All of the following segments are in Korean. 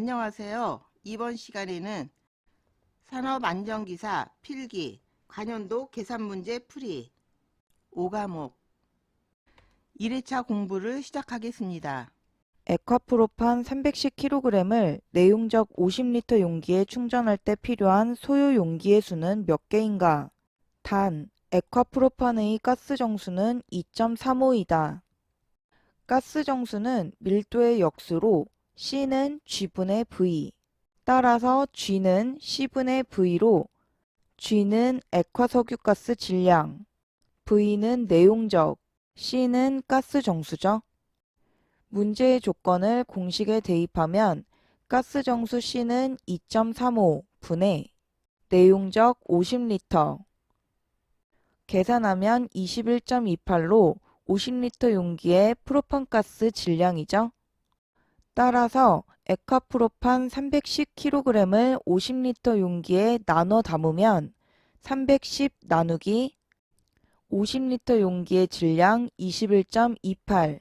안녕하세요. 이번 시간에는 산업안전기사 필기 관연도 계산문제 풀이 5과목 1회차 공부를 시작하겠습니다. 에콰프로판 310kg을 내용적 50L 용기에 충전할 때 필요한 소요 용기의 수는 몇 개인가? 단, 에콰프로판의 가스 정수는 2.35이다. 가스 정수는 밀도의 역수로 C는 G분의 V, 따라서 G는 C분의 V로 G는 액화석유가스 질량, V는 내용적, C는 가스 정수죠. 문제의 조건을 공식에 대입하면 가스 정수 C는 2.35 분의 내용적 50L 계산하면 21.28로 50L 용기의 프로판가스 질량이죠. 따라서 에카프로판 310kg을 50L 용기에 나눠 담으면 310 나누기 50L 용기의 질량 21.28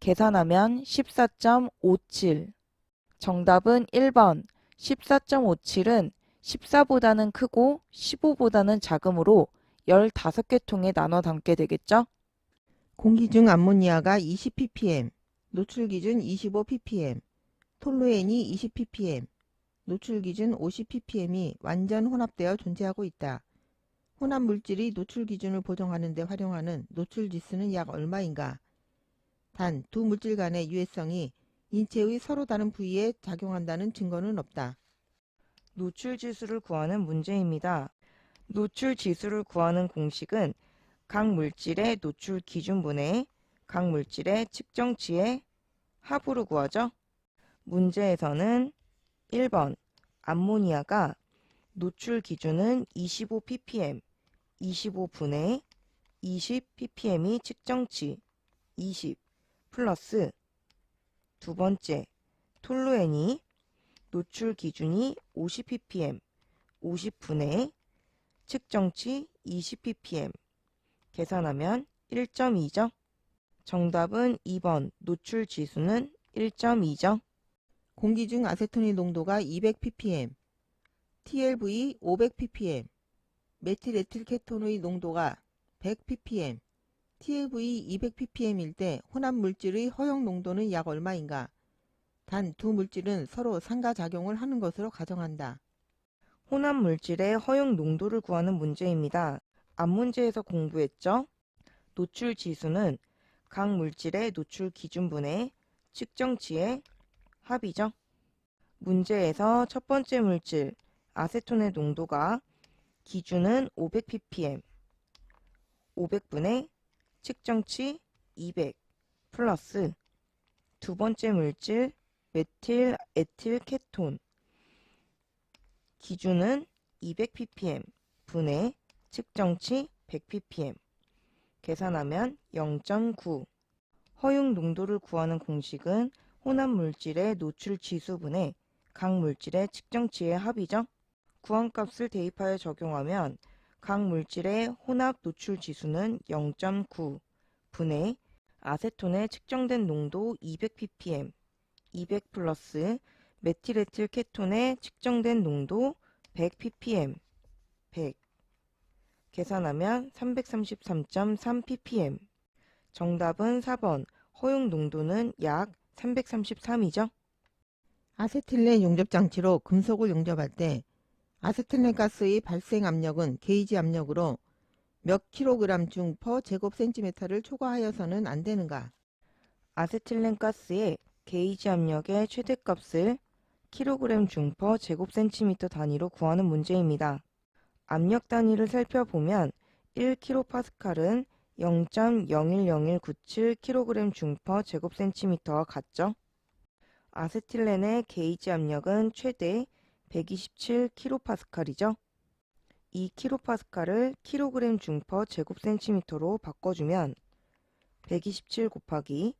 계산하면 14.57 정답은 1번. 14.57은 14보다는 크고 15보다는 작으므로 15개 통에 나눠 담게 되겠죠? 공기 중 암모니아가 20ppm, 노출 기준 25ppm, 톨루엔이 20ppm, 노출 기준 50ppm이 완전 혼합되어 존재하고 있다. 혼합 물질이 노출 기준을 보정하는 데 활용하는 노출 지수는 약 얼마인가? 단, 두 물질 간의 유해성이 인체의 서로 다른 부위에 작용한다는 증거는 없다. 노출 지수를 구하는 문제입니다. 노출 지수를 구하는 공식은 각 물질의 노출 기준분의 각 물질의 측정치의 합으로 구하죠. 문제에서는 1번 암모니아가 노출 기준은 25ppm, 25분의 20ppm이 측정치 20 플러스 두 번째 톨루엔이 노출 기준이 50ppm, 50분의 측정치 20ppm 계산하면 1.2죠. 정답은 2번 노출 지수는 1.2죠. 공기 중 아세톤의 농도가 200ppm, TLV 500ppm, 메틸에틸케톤의 농도가 100ppm, TLV 200ppm일 때 혼합 물질의 허용 농도는 약 얼마인가? 단 두 물질은 서로 상가작용을 하는 것으로 가정한다. 혼합 물질의 허용 농도를 구하는 문제입니다. 앞 문제에서 공부했죠? 노출 지수는 각 물질의 노출 기준분의 측정치의 합이죠. 문제에서 첫 번째 물질 아세톤의 농도가 기준은 500ppm, 500분의 측정치 200 플러스 두 번째 물질 메틸 에틸 케톤 기준은 200ppm 분의 측정치 100ppm 계산하면 0.9 허용 농도를 구하는 공식은 혼합 물질의 노출 지수분의 각 물질의 측정치의 합이죠. 구한값을 대입하여 적용하면 각 물질의 혼합 노출 지수는 0.9 분의 아세톤의 측정된 농도 200ppm 200 플러스 메틸에틸 케톤의 측정된 농도 100ppm 100 계산하면 333.3ppm 정답은 4번 허용 농도는 약 333이죠. 아세틸렌 용접 장치로 금속을 용접할 때 아세틸렌 가스의 발생 압력은 게이지 압력으로 몇 킬로그램 중 퍼 제곱 센티미터를 초과하여서는 안 되는가? 아세틸렌 가스의 게이지 압력의 최대값을 킬로그램 중 퍼 제곱 센티미터 단위로 구하는 문제입니다. 압력 단위를 살펴보면 1kPa는 0.010197kg 중퍼 제곱센티미터와 같죠. 아세틸렌의 게이지 압력은 최대 127kPa이죠. 이 kPa를 kg 중퍼 제곱센티미터로 바꿔주면 127 곱하기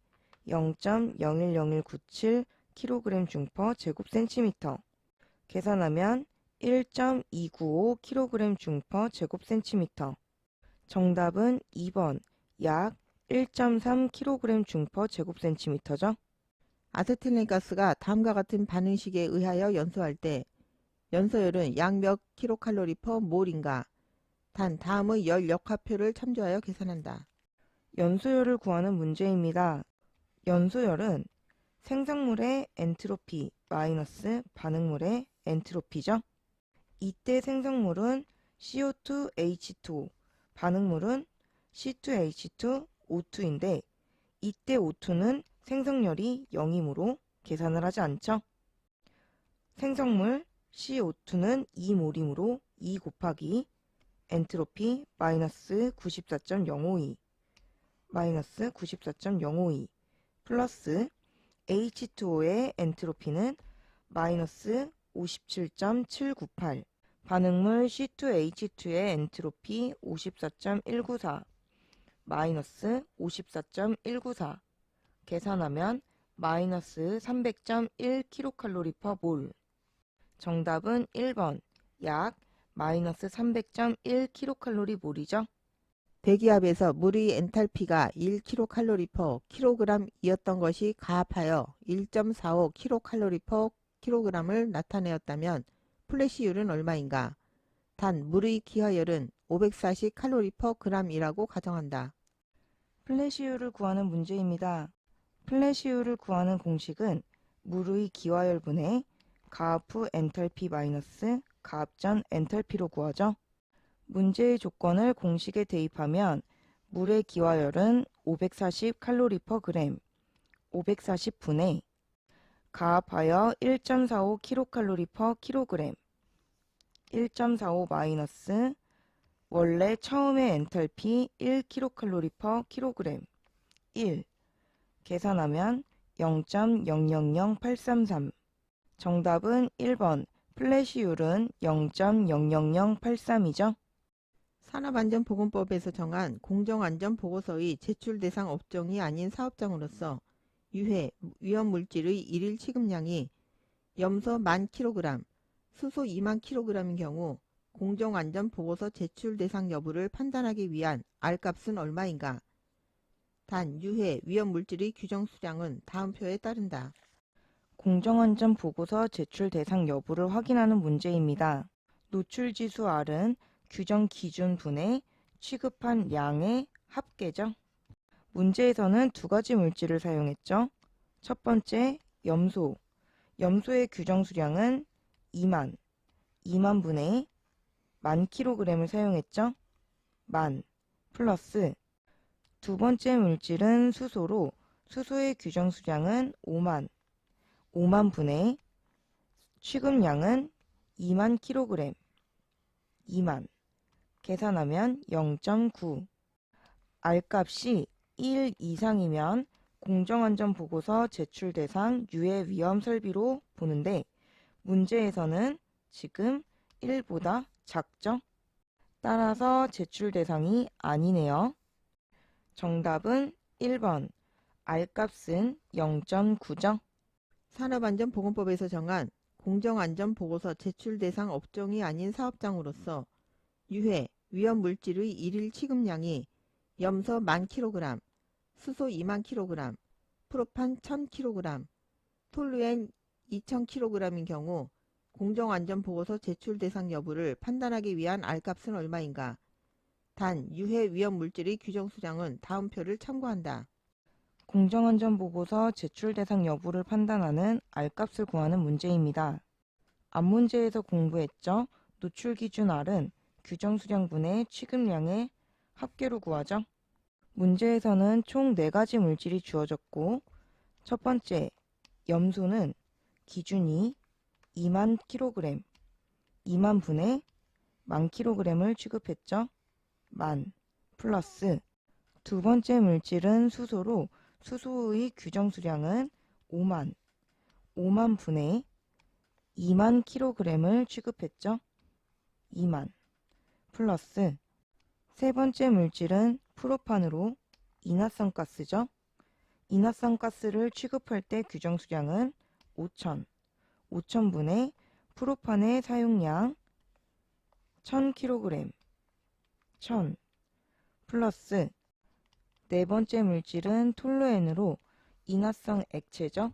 0.010197 kg 중퍼 제곱센티미터 계산하면 1.295 kg 중퍼 제곱센티미터 정답은 2번 약 1.3 kg 중퍼 제곱센티미터죠. 아세틸렌 가스가 다음과 같은 반응식에 의하여 연소할 때 연소율은 약 몇 킬로칼로리 퍼 몰인가? 단 다음의 열 역학표를 참조하여 계산한다. 연소열을 구하는 문제입니다. 연소열은 생성물의 엔트로피 마이너스 반응물의 엔트로피죠. 이때 생성물은 CO2H2O, 반응물은 C2H2O2인데 이때 O2는 생성열이 0이므로 계산을 하지 않죠. 생성물 CO2는 2몰이므로 2 곱하기 엔트로피 마이너스 94.052 마이너스 94.052 플러스 H2O의 엔트로피는 마이너스 57.798 반응물 C2H2의 엔트로피 54.194 마이너스 54.194 계산하면 마이너스 300.1 킬로칼로리 퍼몰 정답은 1번 약 마이너스 300.1 킬로칼로리 몰이죠. 대기압에서 물의 엔탈피가 1kcal per kg이었던 것이 가합하여 1.45 kcal per kg을 나타내었다면 플래시율은 얼마인가? 단 물의 기화열은 540 칼로리 per g이라고 가정한다. 플래시율을 구하는 문제입니다. 플래시율을 구하는 공식은 물의 기화열 분의 가압 후 엔탈피 마이너스 가압 전 엔탈피로 구하죠. 문제의 조건을 공식에 대입하면 물의 기화열은 540 칼로리 퍼 그램, 540분의 가압하여 1.45 킬로칼로리 퍼 킬로그램, 1.45 마이너스 원래 처음의 엔탈피 1 킬로칼로리 퍼 킬로그램. 1 계산하면 0.000833 정답은 1번. 플래시율은 0.00083이죠. 산업안전보건법에서 정한 공정안전보고서의 제출 대상 업종이 아닌 사업장으로서 유해, 위험물질의 일일 취급량이 염소 1만 kg, 수소 2만 kg인 경우 공정안전보고서 제출 대상 여부를 판단하기 위한 R값은 얼마인가? 단, 유해, 위험물질의 규정 수량은 다음 표에 따른다. 공정안전 보고서 제출 대상 여부를 확인하는 문제입니다. 노출 지수 R은 규정 기준 분의 취급한 양의 합계죠. 문제에서는 두 가지 물질을 사용했죠. 첫 번째, 염소. 염소의 규정 수량은 2만, 2만 분의 만 킬로그램을 사용했죠. 만 플러스. 두 번째 물질은 수소로 수소의 규정 수량은 5만, 5만 분의 취급량은 2만 킬로그램, 2만. 계산하면 0.9 R값이 1 이상이면 공정안전보고서 제출 대상 유해 위험 설비로 보는데 문제에서는 지금 1보다 작죠? 따라서 제출 대상이 아니네요. 정답은 1번 R값은 0.9죠. 산업안전보건법에서 정한 공정안전보고서 제출 대상 업종이 아닌 사업장으로서 유해, 위험물질의 일일 취급량이 염소 1만 kg, 수소 2만 kg, 프로판 1000kg, 톨루엔 2000kg인 경우 공정안전보고서 제출 대상 여부를 판단하기 위한 R값은 얼마인가? 단, 유해 위험 물질의 규정 수량은 다음 표를 참고한다. 공정안전보고서 제출 대상 여부를 판단하는 R값을 구하는 문제입니다. 앞 문제에서 공부했죠. 노출 기준 R은 규정 수량분의 취급량의 합계로 구하죠. 문제에서는 총 4가지 물질이 주어졌고 첫 번째, 염소는 기준이 2만 kg, 2만 분의 만 kg을 취급했죠. 만 플러스 두 번째 물질은 수소로 수소의 규정 수량은 5만, 5만 분의 2만 kg을 취급했죠. 2만 플러스 세 번째 물질은 프로판으로 이나성 가스죠. 이나성 가스를 취급할 때 규정 수량은 5천, 5천분의 프로판의 사용량 1000kg, 1000 플러스 네 번째 물질은 톨루엔으로 인화성 액체죠.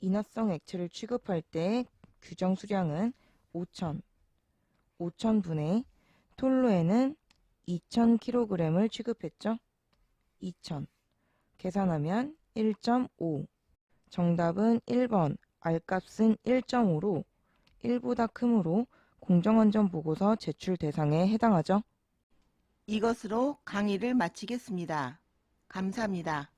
인화성 액체를 취급할 때 규정 수량은 5,000, 5,000분의 톨루에는 2,000kg을 취급했죠. 2,000. 계산하면 1.5. 정답은 1번. R값은 1.5로 1보다 크므로 공정안전 보고서 제출 대상에 해당하죠. 이것으로 강의를 마치겠습니다. 감사합니다.